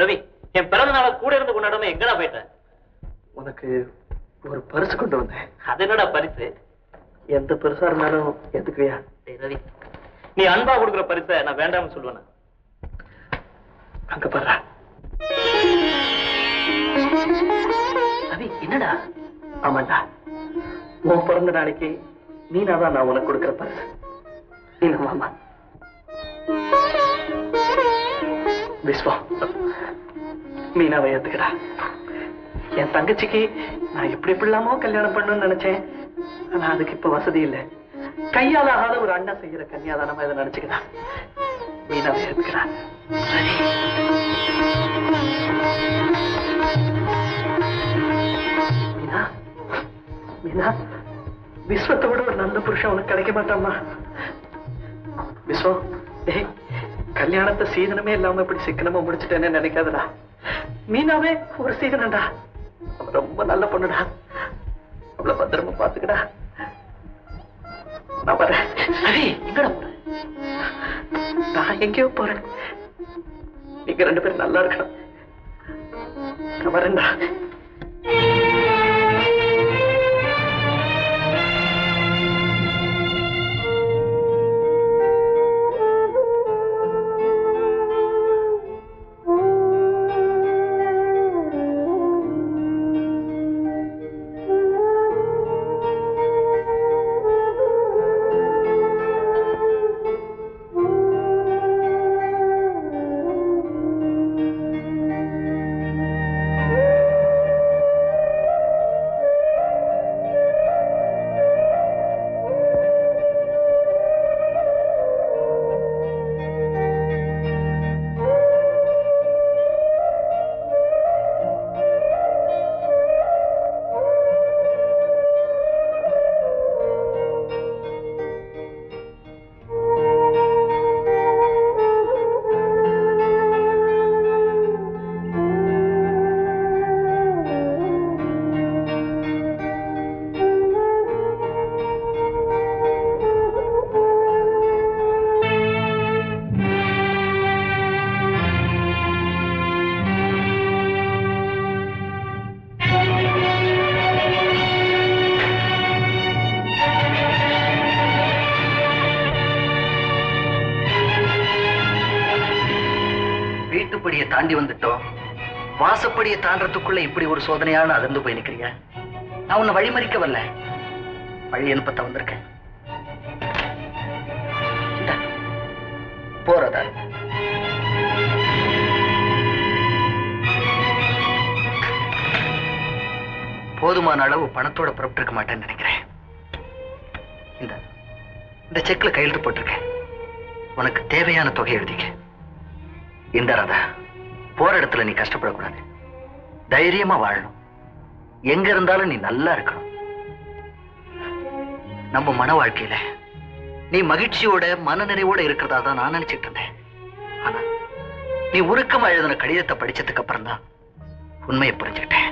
ரவி என் பிறந்த நாளை கூட இருந்து கொண்டாடாம எங்கடா போயிட்ட? உனக்கு ஒரு பரிசு கொண்டு வந்தேன். அது என்னடா பரிசு? எந்த பெருசா இருந்தாலும் எதுக்குவியா ரவி நீ அன்பா கொடுக்குற பரிசை நான் வேண்டாம்னு சொல்லுவேன்? அங்க பாரு. ரவி என்னடா? ஆமாண்டா. உன் பிறந்த நாளைக்கு மீனா தான் நான் உனக்கு கொடுக்கிற பரிசு. நீங்க மாமா விஸ்வா மீனாவை ஏத்துக்கடா. என் தங்கச்சிக்கு நான் எப்படி எப்படிலாமோ கல்யாணம் பண்ணணும்னு நினைச்சேன். ஆனா அதுக்கு இப்ப வசதி இல்லை. கையால ஆகாத ஒரு அண்ணா செய்யற கன்னியாதானமா இதை நினைச்சுக்கடா. மீனாவை ஏத்துக்கடா. மீனா மீனா விஸ்வத்தை விட ஒரு நல்ல புருஷன் உனக்கு கிடைக்க மாட்டாமா விஸ்வம் டேய் கல்யாணத்தை சீதனமே இல்லாம இப்படி சிக்கனமா முடிச்சுட்டேன்னு நினைக்காதடா. மீனாவே ஒரு சீதனம்டா ரொம்ப நல்ல பொண்ணுடா. அவ்வளவு பத்திரமா பாத்துக்கடா நான் வரேன். எங்கடா போறேன் நான் எங்கேயோ போறேன். நீங்க ரெண்டு பேரும் நல்லா இருக்கணும். நான் வரேன்டா. வீட்டுப்படியை தாண்டி வந்துட்டோம். வாசப்படியை தாண்டறதுக்குள்ள இப்படி ஒரு சோதனையான அதிர்ந்து போய் நிக்கிறிய நான் உன்னை வழிமறிக்க வரல. வழி அனுப்பத்த வந்திருக்கேன். போறதா? போதுமான அளவு பணத்தோட புறப்பட்டிருக்க மாட்டேன்னு நினைக்கிறேன். இந்த இந்த செக்ல கையெழுத்து போட்டிருக்கேன். உனக்கு தேவையான தொகை எழுதிக்க. இந்த ராதா போற இடத்துல நீ கஷ்டப்படக்கூடாது. தைரியமா வாழணும். எங்க இருந்தாலும் நீ நல்லா இருக்கணும். நம்ம மன வாழ்க்கையில நீ மகிழ்ச்சியோட மனநிறைவோட இருக்கிறதா தான் நான் நினைச்சிட்டு இருந்தேன். ஆனா நீ உருக்கமா எழுதின கடிதத்தை படிச்சதுக்கு அப்புறம் தான் உண்மையை புரிஞ்சுக்கிட்டேன்.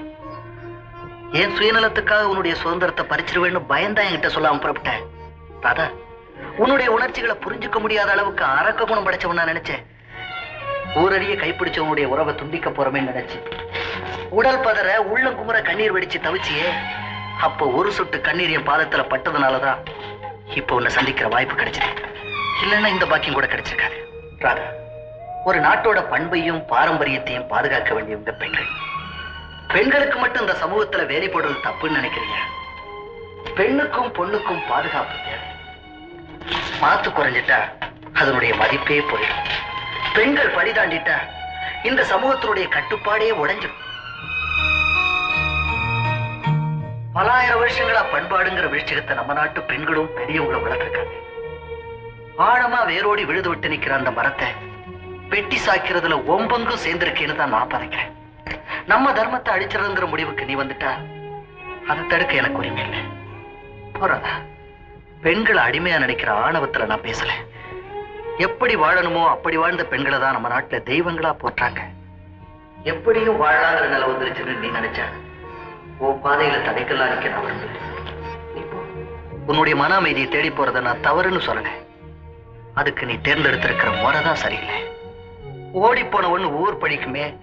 என் சுயநலத்துக்காக உன்னுடைய சுதந்திரத்தை பறிச்சிருவேன்னு பயந்தா என்கிட்ட சொல்லாம புறப்பட்டேன் ராதா உன்னுடைய உணர்ச்சிகளை புரிஞ்சுக்க முடியாத அளவுக்கு அரக்க குணம் படைச்சவன் நான் நினைச்சேன். ஊரடிய கைப்பிடிச்சவனுடைய உறவை துண்டிக்க போறமே நினைச்சு. உடல் பதற உள்ளம் குமர கண்ணீர் வெடிச்சு தவிச்சியே அப்போ ஒரு சொட்டு கண்ணீர் என் பாதத்துல பட்டதுனாலதான் இப்போ உன்னை சந்திக்கிற வாய்ப்பு கிடைச்சது. இல்லைன்னா இந்த பாக்கியம் கூட கிடைச்சிருக்காது. ராதா ஒரு நாட்டோட பண்பையும் பாரம்பரியத்தையும் பாதுகாக்க வேண்டியவங்க பெண்கள். பெண்களுக்கு மட்டும் இந்த சமூகத்துல வேலை போடுறது தப்புன்னு நினைக்கிறீங்க. பெண்ணுக்கும் பொண்ணுக்கும் பாதுகாப்பு தேவை. மாத்து குறைஞ்சிட்டா அதனுடைய மதிப்பே போயிடும். பெண்கள் படி தாண்டிட்டா இந்த சமூகத்தினுடைய கட்டுப்பாடே உடைஞ்சிடும். பலாயிரம் வருஷங்களா பண்பாடுங்கிற விருட்சிகத்தை நம்ம நாட்டு பெண்களும் பெரியவங்களும் வளர்த்திருக்காங்க. ஆழமா வேரோடி விழுது விட்டு நிக்கிற அந்த மரத்தை வெட்டி சாய்க்கிறதுல ஒம்பங்கும் சேர்ந்திருக்கேன்னு தான் நான் பதைக்கிறேன் நம்ம தர்மத்தை அழிச்சிருங்கிற முடிவுக்கு நீ வந்துட்டா அதை தடுக்க எனக்கு உரிமை இல்லை. போறாதா? பெண்களை அடிமையா நினைக்கிற ஆணவத்துல நான் பேசல. எப்படி வாழணுமோ அப்படி வாழ்ந்த பெண்களை தான் நம்ம நாட்டுல தெய்வங்களா போற்றாங்க. எப்படியும் வாழலாங்கிற நிலை வந்துருச்சுன்னு நீ நினைச்ச? உன் பாதையில தடைக்கெல்லாம் நிக்க நான் விரும்பல உன்னுடைய மன அமைதியை தேடி போறத நான் தவறுன்னு சொல்லல. அதுக்கு நீ தேர்ந்தெடுத்திருக்கிற முறைதான் சரியில்லை. ஓடி போனவன் ஊர் பழிக்குமே.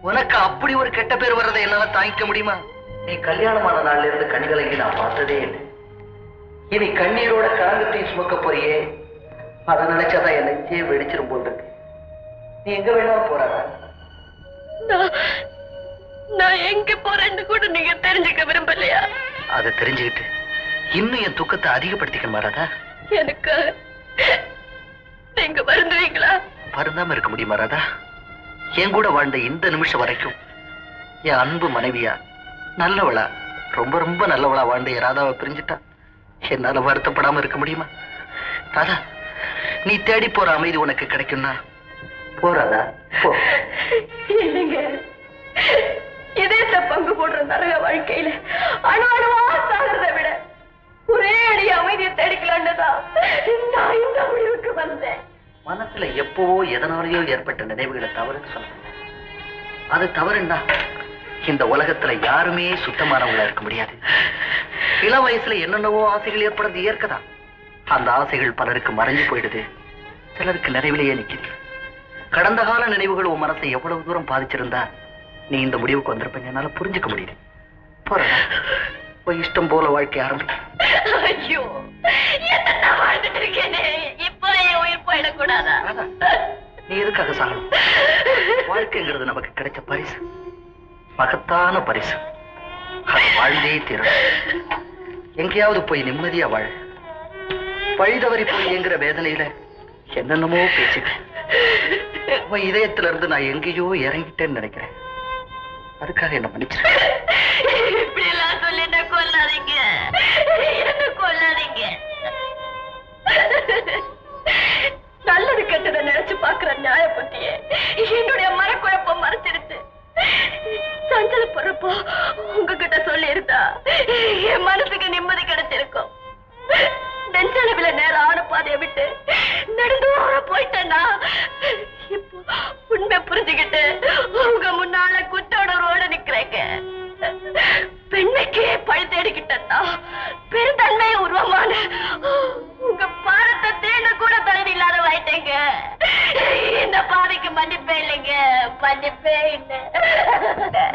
உனக்கு அப்படி ஒரு கெட்ட பேர் வர்றதை என்னால தாங்கிக்க முடியுமா? நீ கல்யாணமான நாள்ல இருந்து கண்களை நான் பார்த்ததே இல்லை. இனி கண்ணீரோட கலங்கத்தையும் சுமக்க போறியே. அதை நினைச்சாதான் என் நெஞ்சே வெடிச்சிரும் போல் இருக்கு. நீ எங்க வேணாலும் நான் நான் எங்க போறேன்னு கூட நீங்க தெரிஞ்சுக்க விரும்பலையா? அதை தெரிஞ்சுக்கிட்டு இன்னும் என் துக்கத்தை அதிகப்படுத்திக்க மாறாதா? எனக்கு நீங்க வருந்துவீங்களா? வருந்தாம இருக்க முடியுமா ராதா என் கூட வாழ்ந்த இந்த நிமிஷம் வரைக்கும் என் அன்பு மனைவியா நல்லவளா ரொம்ப ரொம்ப நல்லவளா வாழ்ந்த என் ராதாவை பிரிஞ்சுட்டா என்னால வருத்தப்படாம இருக்க முடியுமா? ராதா நீ தேடி போற அமைதி உனக்கு கிடைக்கும்னா? போ ராதா போ. இல்லைங்க. இதயத்தை பங்கு போடுற நரக வாழ்க்கையில? அணு அணுவா சாகிறத விட ஒரே அடி அமைதியை தேடிக்கலான்னு தான் நான் இந்த முடிவுக்கு வந்தேன். மனசுல எப்பவோ எதனாலேயோ ஏற்பட்ட நினைவுகளை தவறுன்னு சொல்ல அது தவறுன்னா இந்த உலகத்துல யாருமே சுத்தமானவங்களா இருக்க முடியாது. இள வயசுல என்னென்னவோ ஆசைகள் ஏற்படுறது இயற்கைதான். அந்த ஆசைகள் பலருக்கு மறைஞ்சு போயிடுது. சிலருக்கு நிறைவிலேயே நிக்குது. கடந்த கால நினைவுகள் உன் மனசை எவ்வளவு தூரம் பாதிச்சிருந்தா நீ இந்த முடிவுக்கு வந்திருப்ப என்னால புரிஞ்சுக்க முடியுது. போறடா. இஷ்டம் போல வாழ்க்கை ஆரம்பி ஐயோ என்ன வாழ்ந்துட்டு இருக்கேனே? இப்போ என் உயிர் போயிடக்கூடாதா? ராதா, நீ எதுக்காக சாகணும்? வாழ்க்கைங்கிறது நமக்கு கிடைச்ச பரிசு. மகத்தான பரிசு. அது வாழ்ந்தே தீரும் எங்கேயாவது போய் நிம்மதியா வாழ. வழிதவறி போய் என்கிற வேதனையில என்னென்னமோ பேசிட்டேன். அவன் இதயத்துல இருந்து நான் எங்கேயோ இறங்கிட்டேன்னு நினைக்கிறேன். அதுக்காக என்ன மன்னிச்சிரு. கொல்லாதீங்க. என்ன கொல்லாதீங்க. நல்லது கெட்டதை நினைச்சு பாக்குற நியாய புத்திய. என்னுடைய மனக்குழப்பம் மறைச்சிருச்சு. சஞ்சலப்படுறப்போ உங்ககிட்ட சொல்லி இருந்தா என் மனசுக்கு நிம்மதி நேரம் விட்டு நடந்து விட்டு நெடுந்தூர போயிட்டேன்னா இப்போ உண்மை புரிஞ்சுக்கிட்டு உங்க முன்னால குத்தோட உணர்வோட நிக்கிறேங்க. பெண்மைக்கே பழி தேடிக்கிட்டா பெருந்தன்மை உருவமான உங்க பாரத்தை தேன கூட தலைவி இல்லாத வாயிட்டேங்க இந்த பாதைக்கு மன்னிப்பே இல்லைங்க மன்னிப்பே இல்லை. ராதா,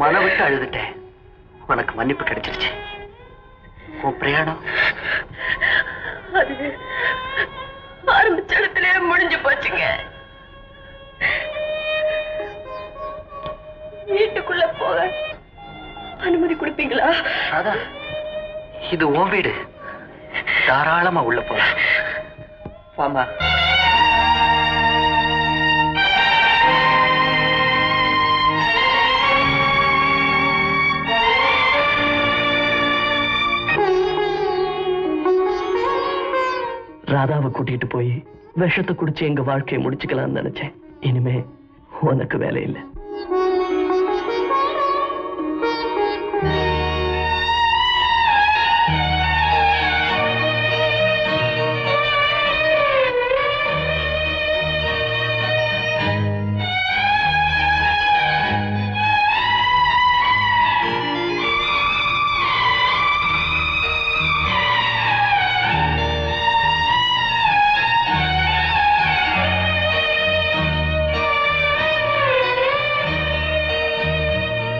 மன விட்டு அழுதுட்டேன். உனக்கு மன்னிப்பு கிடைச்சிருச்சு. உன் பிரயாணம்? அது ஆரம்பிச்ச இடத்துல முடிஞ்சு போச்சுங்க. வீட்டுக்குள்ள போக அனுமதி கொடுப்பீங்களா? ராதா இது உன் வீடு. தாராளமா உள்ள போலாம். வாமா. ராதாவை கூட்டிட்டு போய் விஷத்தை குடிச்சு எங்க வாழ்க்கையை முடிச்சுக்கலாம்னு நினைச்சேன். இனிமே உனக்கு வேலை இல்லை.